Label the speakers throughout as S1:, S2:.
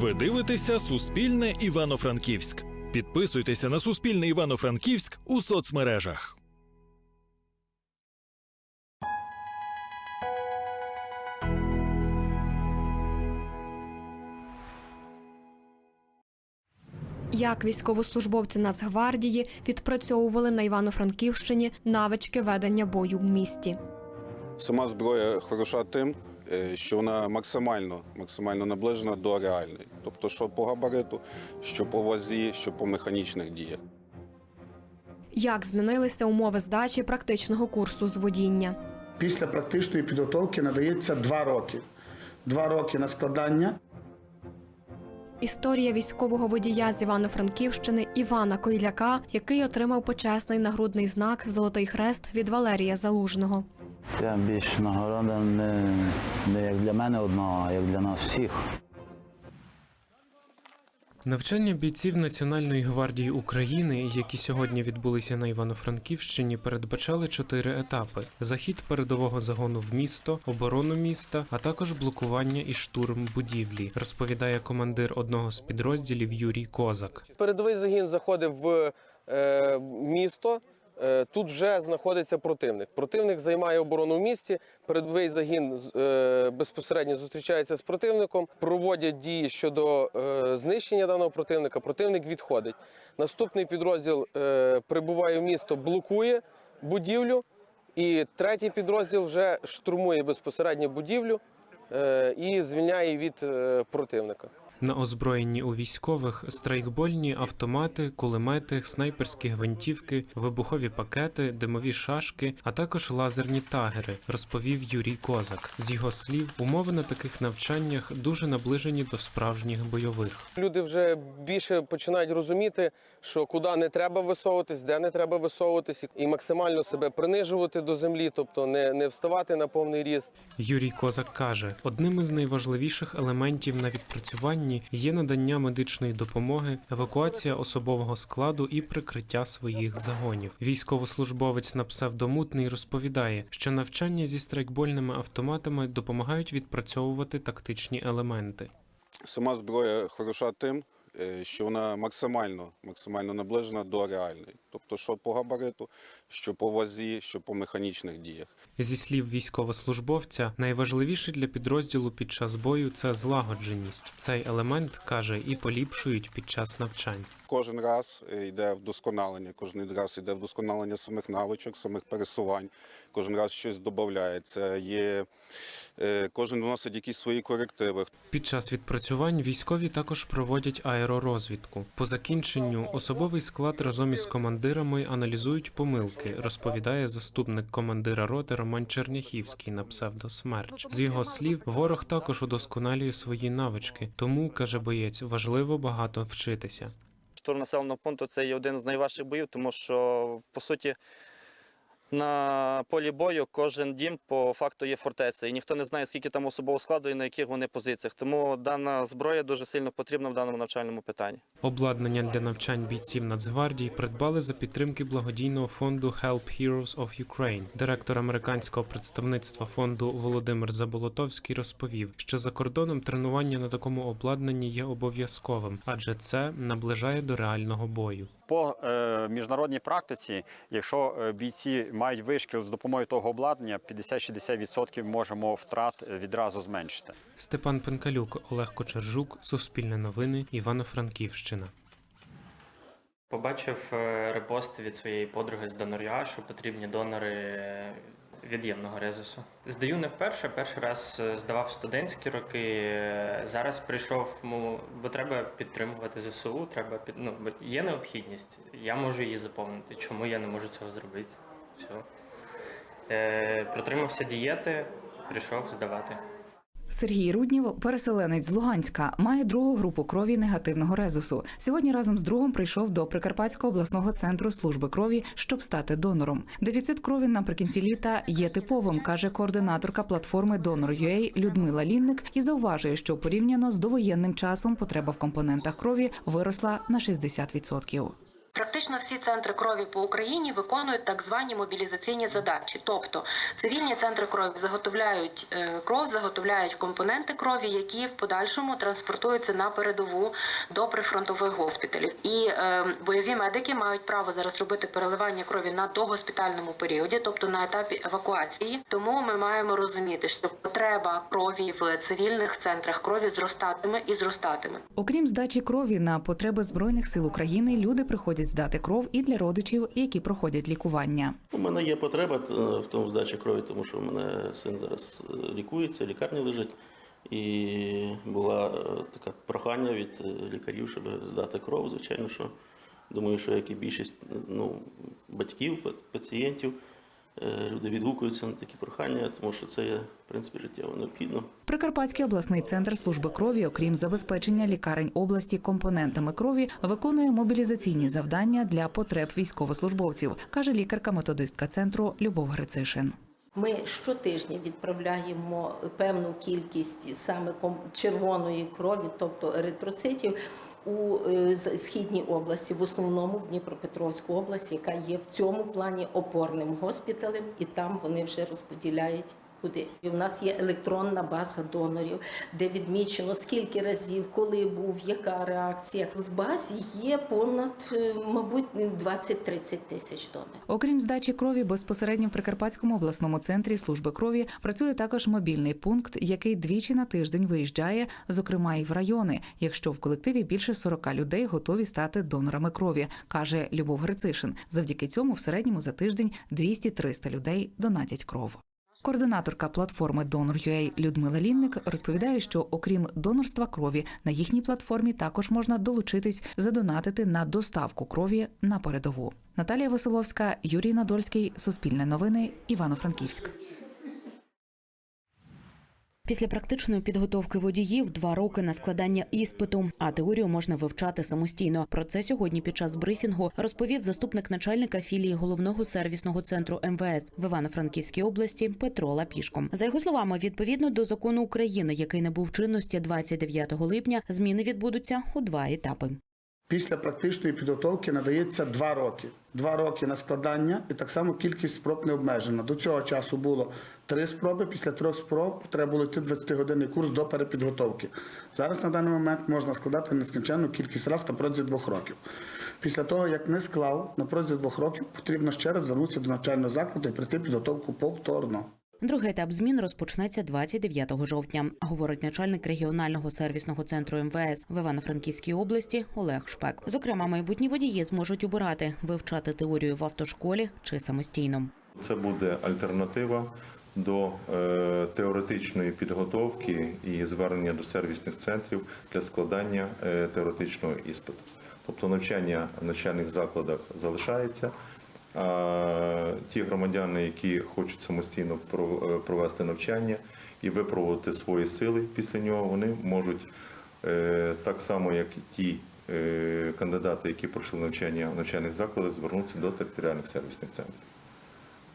S1: Ви дивитеся Суспільне Івано-Франківськ. Підписуйтеся на Суспільне Івано-Франківськ у соцмережах.
S2: Як військовослужбовці Нацгвардії відпрацьовували на Івано-Франківщині навички ведення бою в місті.
S3: Сама зброя хороша тим, що вона максимально, максимально наближена до реальної. Тобто, що по габариту, що по вазі, що по механічних діях.
S2: Як змінилися умови здачі практичного курсу з водіння?
S4: Після практичної підготовки надається два роки. Два роки на складання
S2: Історія військового водія з Івано-Франківщини Івана Койляка, який отримав почесний нагрудний знак Золотий хрест від Валерія Залужного.
S5: Це більш нагорода не, не як для мене одного, а як для нас всіх.
S6: Навчання бійців Національної гвардії України, які сьогодні відбулися на Івано-Франківщині, передбачали чотири етапи: захід передового загону в місто, оборону міста, а також блокування і штурм будівлі, розповідає командир одного з підрозділів Юрій Козак.
S7: Передовий загін заходив в е, місто. Е, Тут вже знаходиться противник. Противник займає оборону в місті. Передовий загін е, безпосередньо зустрічається з противником, проводять дії щодо е, знищення даного противника. Противник відходить. Наступний підрозділ прибуває в місто, блокує будівлю, і третій підрозділ вже штурмує безпосередньо будівлю і звільняє від противника.
S6: На озброєнні у військових страйкбольні автомати, кулемети, снайперські гвинтівки, вибухові пакети, димові шашки, а також лазерні тагери, розповів Юрій Козак. З його слів, умови на таких навчаннях дуже наближені до справжніх бойових.
S7: Люди вже більше починають розуміти, що куди не треба висовуватись, де не треба висовуватись, і максимально себе принижувати до землі, тобто не, не вставати на повний ріст.
S6: Юрій Козак каже: одним із найважливіших елементів на відпрацюванні є надання медичної допомоги, евакуація особового складу і прикриття своїх загонів. Військовослужбовець на псевдомутний розповідає, що навчання зі страйкбольними автоматами допомагають відпрацьовувати тактичні елементи.
S3: Сама зброя хороша тим, що вона максимально, максимально наближена до реальної. Тобто, що по габариту, що по вазі, що по механічних діях.
S6: Зі слів військовослужбовця, найважливіше для підрозділу під час бою це злагодженість. Цей елемент каже і поліпшують під час навчань.
S3: Кожен раз е, йде вдосконалення, кожен раз йде вдосконалення самих навичок, самих пересувань, кожен раз щось додається. Є, е, кожен вносить якісь свої корективи.
S6: Під час відпрацювань військові також проводять аеророзвідку. По закінченню особовий склад разом із командирами аналізують помилки, розповідає заступник командира роти Роман Черняхівський на псевдосмерч. З його слів, ворог також удосконалює свої навички, тому каже боєць, важливо багато вчитися.
S8: Штурм населеного пункту це є один з найважчих боїв, тому що по суті на полі бою кожен дім по факту є фортеця, і ніхто не знає, скільки там особового складу і на яких вони позиціях. Тому дана зброя дуже сильно потрібна в даному навчальному питанні.
S6: Обладнання для навчань бійців Нацгвардії придбали за підтримки благодійного фонду Help Heroes of Ukraine. Директор американського представництва фонду Володимир Заболотовський розповів, що за кордоном тренування на такому обладнанні є обов'язковим, адже це наближає до реального бою.
S9: По е, міжнародній практиці, якщо е, бійці мають вишкіл з допомогою того обладнання, 50-60% можемо втрат е, відразу зменшити.
S6: Степан Пенкалюк, Олег Кочержук, Суспільне новини, Івано-Франківщина.
S10: Побачив е, репост від своєї подруги з донор'я, що потрібні донори від'ємного резусу. Здаю не вперше, перший раз е, здавав студентські роки. Зараз прийшов, ну, бо треба підтримувати ЗСУ, треба під, ну, є необхідність. Я можу її заповнити. Чому я не можу цього зробити? Все. Е, протримався дієти, прийшов здавати.
S11: Сергій Руднів, переселенець з Луганська, має другу групу крові негативного резусу. Сьогодні разом з другом прийшов до Прикарпатського обласного центру служби крові, щоб стати донором. Дефіцит крові наприкінці літа є типовим, каже координаторка платформи Donor.ua Людмила Лінник і зауважує, що порівняно з довоєнним часом потреба в компонентах крові виросла на 60%.
S12: Практично всі центри крові по Україні виконують так звані мобілізаційні задачі. Тобто цивільні центри крові заготовляють е, кров, заготовляють компоненти крові, які в подальшому транспортуються на передову до прифронтових госпіталів. І е, бойові медики мають право зараз робити переливання крові на догоспітальному періоді, тобто на етапі евакуації. Тому ми маємо розуміти, що потреба крові в цивільних центрах крові зростатиме і зростатиме.
S11: Окрім здачі крові на потреби збройних сил України, люди приходять здати кров і для родичів, які проходять лікування.
S13: У мене є потреба е, в тому здачі крові, тому що у мене син зараз е, лікується, лікарні лежить. І була е, така прохання від лікарів, щоб здати кров. Звичайно, що думаю, що як і більшість ну, батьків, пацієнтів, люди відгукуються на такі прохання, тому що це є в принципі життєво необхідно.
S11: Прикарпатський обласний центр служби крові, окрім забезпечення лікарень області компонентами крові, виконує мобілізаційні завдання для потреб військовослужбовців, каже лікарка-методистка центру Любов Грицишин.
S14: Ми щотижня відправляємо певну кількість саме червоної крові, тобто еритроцитів, у е, східній області, в основному в Дніпропетровську область, яка є в цьому плані опорним госпіталем, і там вони вже розподіляють. Кудись і в нас є електронна база донорів, де відмічено скільки разів, коли був, яка реакція. В базі є понад, е, мабуть, 20-30 тисяч донорів.
S11: Окрім здачі крові, безпосередньо в Прикарпатському обласному центрі служби крові працює також мобільний пункт, який двічі на тиждень виїжджає, зокрема і в райони, якщо в колективі більше 40 людей готові стати донорами крові, каже Любов Грицишин. Завдяки цьому в середньому за тиждень 200-300 людей донатять кров. Координаторка платформи Donor.ua Людмила Лінник розповідає, що окрім донорства крові на їхній платформі також можна долучитись задонатити на доставку крові на передову. Наталія Василовська, Юрій Надольський, Суспільне новини, Івано-Франківськ.
S15: Після практичної підготовки водіїв два роки на складання іспиту, а теорію можна вивчати самостійно. Про це сьогодні під час брифінгу розповів заступник начальника філії головного сервісного центру МВС в Івано-Франківській області Петро Лапішко. За його словами, відповідно до закону України, який набув чинності 29 липня, зміни відбудуться у два етапи.
S4: Після практичної підготовки надається два роки. Два роки на складання, і так само кількість спроб не обмежена. До цього часу було три спроби. Після трьох спроб треба було йти 20-годинний курс до перепідготовки. Зараз на даний момент можна складати нескінченну кількість разів на протязі двох років. Після того, як не склав на протязі двох років, потрібно ще раз звернутися до навчального закладу і пройти підготовку повторно.
S15: Другий етап змін розпочнеться 29 жовтня, говорить начальник регіонального сервісного центру МВС в Івано-Франківській області Олег Шпек. Зокрема, майбутні водії зможуть обирати вивчати теорію в автошколі чи самостійно.
S16: Це буде альтернатива до е, теоретичної підготовки і звернення до сервісних центрів для складання е, теоретичного іспиту. Тобто навчання в навчальних закладах залишається. Ті громадяни, які хочуть самостійно е, провести навчання і випробувати свої сили після нього, вони можуть е, так само, як і ті е, кандидати, які пройшли навчання в навчальних закладах, звернутися до територіальних сервісних центрів.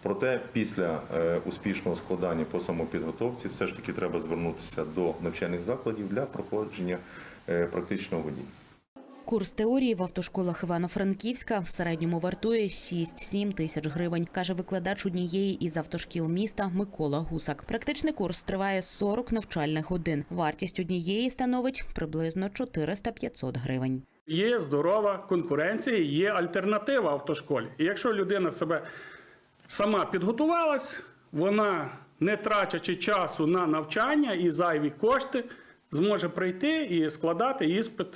S16: Проте після успішного складання по самопідготовці все ж таки треба звернутися до навчальних закладів для проходження практичного водіння.
S15: Курс теорії в автошколах Івано-Франківська в середньому вартує 6-7 тисяч гривень, каже викладач однієї із автошкіл міста Микола Гусак. Практичний курс триває 40 навчальних годин. Вартість однієї становить приблизно 400-500 гривень.
S17: Є здорова конкуренція, є альтернатива автошколі. І якщо людина себе сама підготувалась, вона не трачачи часу на навчання і зайві кошти, зможе прийти і складати іспит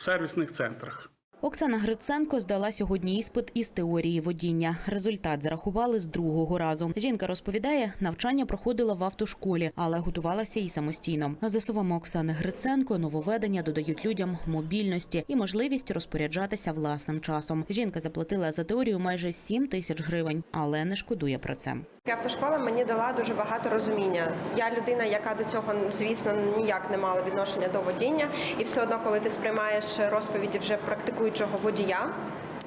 S17: сервісних центрах.
S15: Оксана Гриценко здала сьогодні іспит із теорії водіння. Результат зарахували з другого разу. Жінка розповідає, навчання проходила в автошколі, але готувалася і самостійно. За словами Оксани Гриценко, нововведення додають людям мобільності і можливість розпоряджатися власним часом. Жінка заплатила за теорію майже 7 тисяч гривень, але не шкодує про це.
S18: Автошкола мені дала дуже багато розуміння. Я людина, яка до цього, звісно, ніяк не мала відношення до водіння, і все одно, коли ти сприймаєш розповіді вже практикуючого водія.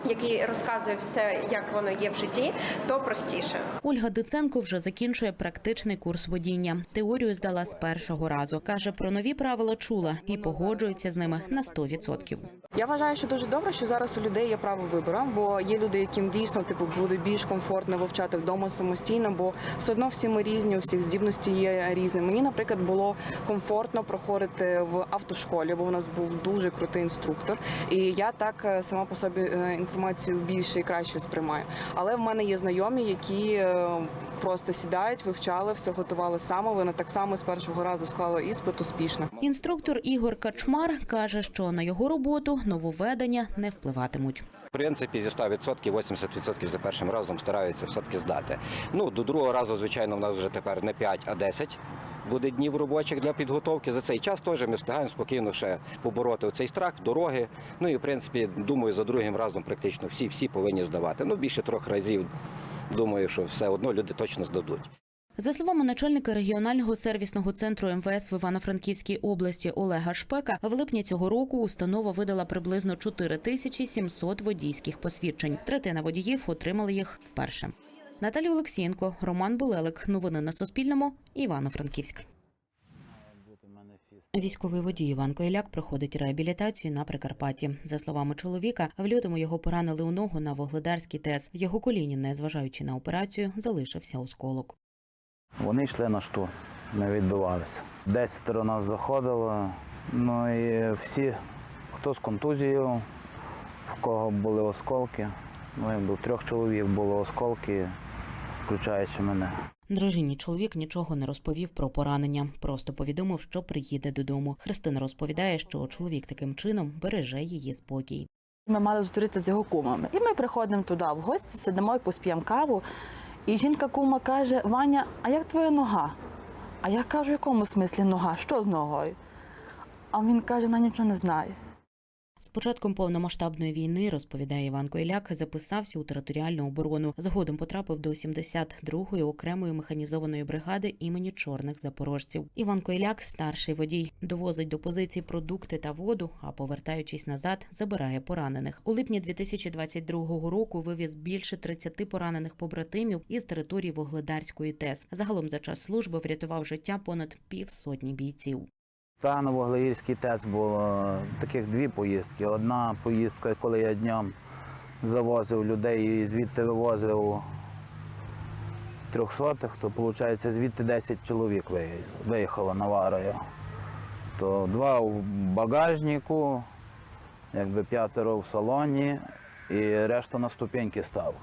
S18: Який розказує все, як воно є в житті, то простіше.
S15: Ольга Диценко вже закінчує практичний курс водіння. Теорію здала з першого разу. каже, про нові правила чула і погоджується з ними на 100%.
S19: Я вважаю, що дуже добре, що зараз у людей є право вибору, бо є люди, яким дійсно типу буде більш комфортно вивчати вдома самостійно, бо все одно всі ми різні, у всіх здібності є різні. Мені, наприклад, було комфортно проходити в автошколі, бо у нас був дуже крутий інструктор, і я так е, сама по собі е, інформацію більше і краще сприймаю. Але в мене є знайомі, які е, просто сідають, вивчали, все готували саме. Вони так само з першого разу склали іспит успішно.
S15: Інструктор Ігор Качмар каже, що на його роботу нововведення не впливатимуть.
S20: В принципі, зі 100% 80% за першим разом стараються все-таки здати. Ну, до другого разу, звичайно, в нас вже тепер не 5, а 10 буде днів робочих для підготовки. За цей час теж ми встигаємо спокійно ще побороти цей страх, дороги. Ну і в принципі, думаю, за другим разом практично всі всі повинні здавати. Ну, більше трьох разів. Думаю, що все одно люди точно здадуть.
S15: За словами начальника регіонального сервісного центру МВС в Івано-Франківській області Олега Шпека, в липні цього року установа видала приблизно 4 тисячі 700 водійських посвідчень. Третина водіїв отримали їх вперше. Наталія Олексієнко, Роман Булелик. Новини на Суспільному. Івано-Франківськ. Військовий водій Іван Койляк проходить реабілітацію на Прикарпатті. За словами чоловіка, в лютому його поранили у ногу на Вогледарський ТЕС. В його коліні, незважаючи на операцію, залишився осколок.
S5: Вони йшли на штурм, ми відбивалися. Десятеро нас заходило. Ну і всі, хто з контузією, в кого були осколки. Ну, якби у трьох чоловік було осколки, включаючи мене.
S15: Дружині чоловік нічого не розповів про поранення, просто повідомив, що приїде додому. Христина розповідає, що чоловік таким чином береже її спокій.
S21: Ми мали зустрітися з його кумами. І ми приходимо туди в гості, сидимо якусь п'ємо каву. І жінка кума каже: Ваня, а як твоя нога? А я кажу, в якому смислі нога? Що з ногою? А він каже, вона нічого не знає.
S15: З початком повномасштабної війни, розповідає Іван Койляк, записався у територіальну оборону. Згодом потрапив до 72-ї окремої механізованої бригади імені чорних запорожців. Іван Койляк, старший водій, довозить до позицій продукти та воду, а повертаючись назад, забирає поранених. У липні 2022 року вивіз більше 30 поранених побратимів із території Вогледарської ТЕС. Загалом за час служби врятував життя понад півсотні бійців.
S5: Та на Воглеївський ТЕЦ було таких дві поїздки. Одна поїздка, коли я днем завозив людей і звідти вивозив трьохсотих, то виходить звідти 10 чоловік виїхало на Варою. То два в багажнику, якби п'ятеро в салоні і решта на ступеньки став.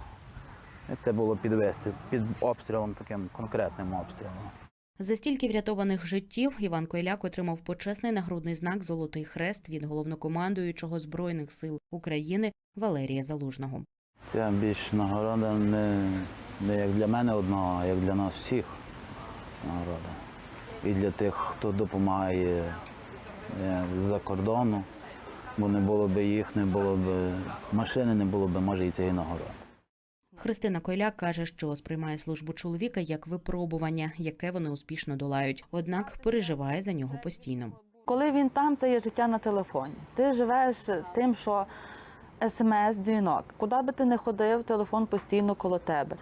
S5: І це було підвести під обстрілом, таким конкретним обстрілом.
S15: За стільки врятованих життів Іван Койляк отримав почесний нагрудний знак Золотий хрест від головнокомандуючого збройних сил України Валерія Залужного.
S5: Це більш нагорода не, не як для мене одного, а як для нас всіх нагорода. І для тих, хто допомагає е, з-за кордону, бо не було б їх, не було б машини, не було б, може, і цієї нагороди.
S15: Христина Койляк каже, що сприймає службу чоловіка як випробування, яке вони успішно долають, однак переживає за нього постійно.
S21: Коли він там, це є життя на телефоні. Ти живеш тим, що смс-дзвінок. Куди би ти не ходив, телефон постійно коло тебе.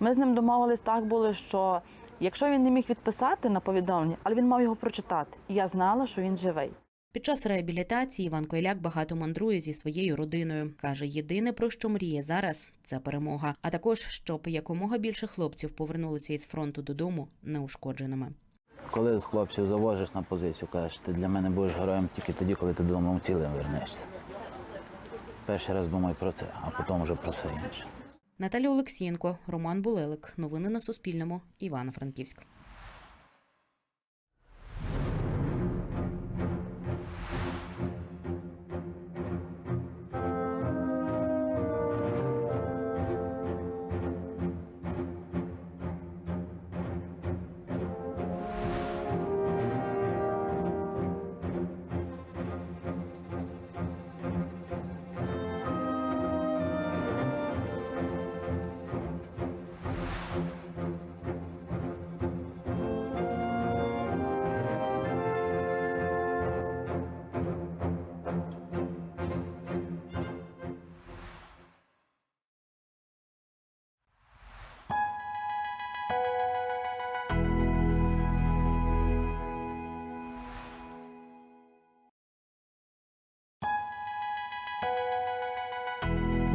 S21: Ми з ним домовились так було, що якщо він не міг відписати на повідомлення, але він мав його прочитати. І я знала, що він живий.
S15: Під час реабілітації Іван Койляк багато мандрує зі своєю родиною. каже, єдине про що мріє зараз це перемога. А також щоб якомога більше хлопців повернулися із фронту додому неушкодженими.
S5: Коли з хлопців завозиш на позицію, кажеш, ти для мене будеш героєм тільки тоді, коли ти додому цілим вернешся. Перший раз думай про це, а потім вже про все інше.
S15: Наталія Олексієнко, Роман Булелик. Новини на Суспільному. Івано-Франківськ.